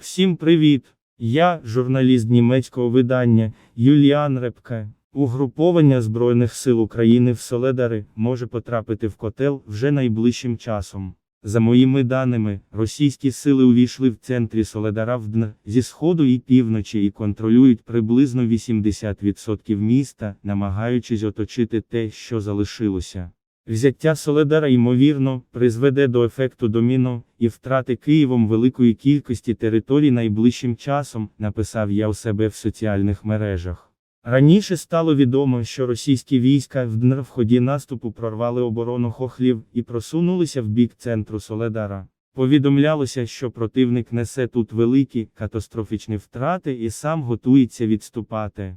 Всім привіт! Я, журналіст німецького видання Юліан Репке. Угруповання Збройних сил України в Соледари може потрапити в котел вже найближчим часом. За моїми даними, російські сили увійшли в центрі Соледара в Дн зі сходу і півночі і контролюють приблизно 80% міста, намагаючись оточити те, що залишилося. Взяття Соледара, ймовірно, призведе до ефекту доміно і втрати Києвом великої кількості територій найближчим часом, написав я у себе в соціальних мережах. Раніше стало відомо, що російські війська в ДНР в ході наступу прорвали оборону хохлів і просунулися в бік центру Соледара. Повідомлялося, що противник несе тут великі катастрофічні втрати і сам готується відступати.